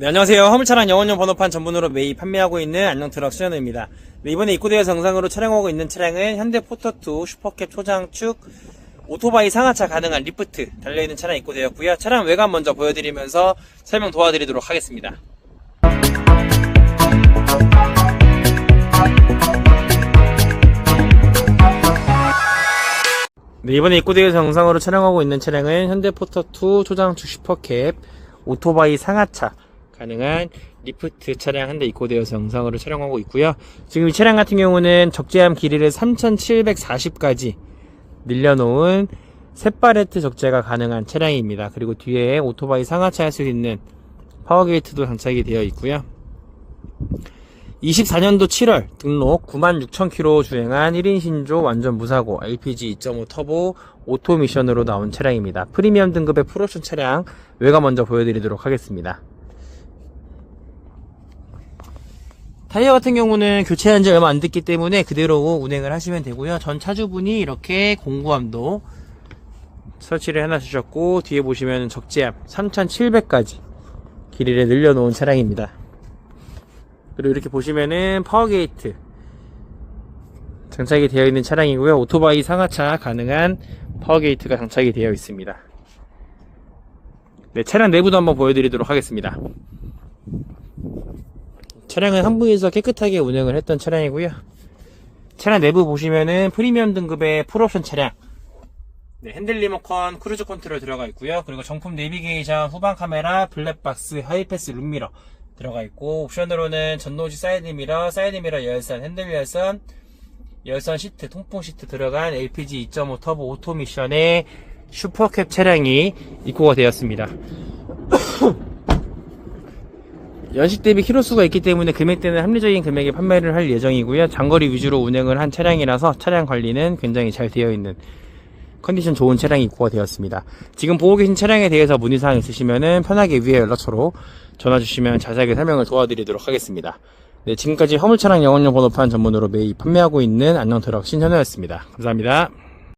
네, 안녕하세요. 화물차량 영원용 번호판 전문으로 매입 판매하고 있는 안녕트럭 수현우입니다. 네, 이번에 입고되어 정상으로 촬영하고 있는 차량은 현대 포터2 슈퍼캡 초장축 오토바이 상하차 가능한 리프트 달려있는 차량 입고되었고요. 차량 외관 먼저 보여드리면서 설명 도와드리도록 하겠습니다. 네, 이번에 입고되어 정상으로 촬영하고 있는 차량은 현대 포터2 초장축 슈퍼캡 오토바이 상하차 가능한 리프트 차량 한 대 입고되어서 영상으로 촬영하고 있고요. 지금 이 차량 같은 경우는 적재함 길이를 3740까지 늘려놓은 셋바레트 적재가 가능한 차량입니다. 그리고 뒤에 오토바이 상하차 할 수 있는 파워게이트도 장착이 되어 있고요. 24년도 7월 등록 96,000km 주행한 1인 신조 완전 무사고 LPG 2.5 터보 오토 미션으로 나온 차량입니다. 프리미엄 등급의 풀옵션 차량 외관 먼저 보여드리도록 하겠습니다. 타이어 같은 경우는 교체한 지 얼마 안 됐기 때문에 그대로 운행을 하시면 되고요. 전 차주분이 이렇게 공구함도 설치를 해놔 주셨고 뒤에 보시면 적재함 3700까지 길이를 늘려놓은 차량입니다. 그리고 이렇게 보시면은 파워게이트 장착이 되어 있는 차량이고요. 오토바이 상하차 가능한 파워게이트가 장착이 되어 있습니다. 네, 차량 내부도 한번 보여드리도록 하겠습니다. 차량은 한부에서 깨끗하게 운행을 했던 차량이고요. 차량 내부 보시면은 프리미엄 등급의 풀옵션 차량. 네, 핸들 리모컨, 크루즈 컨트롤 들어가 있고요. 그리고 정품 내비게이션, 후방 카메라, 블랙박스, 하이패스 룸미러 들어가 있고 옵션으로는 전노지 사이드 미러, 사이드 미러 열선, 핸들 열선, 열선 시트, 통풍 시트 들어간 LPG 2.5 터보 오토 미션의 슈퍼캡 차량이 입고가 되었습니다. 연식 대비 키로수가 있기 때문에 금액대는 합리적인 금액에 판매를 할 예정이고요. 장거리 위주로 운행을 한 차량이라서 차량 관리는 굉장히 잘 되어 있는 컨디션 좋은 차량이 입고가 되었습니다. 지금 보고 계신 차량에 대해서 문의사항 있으시면 편하게 위에 연락처로 전화 주시면 자세하게 설명을 도와드리도록 하겠습니다. 네, 지금까지 화물차량 영업용 번호판 전문으로 매입 판매하고 있는 안녕트럭 신현우였습니다. 감사합니다.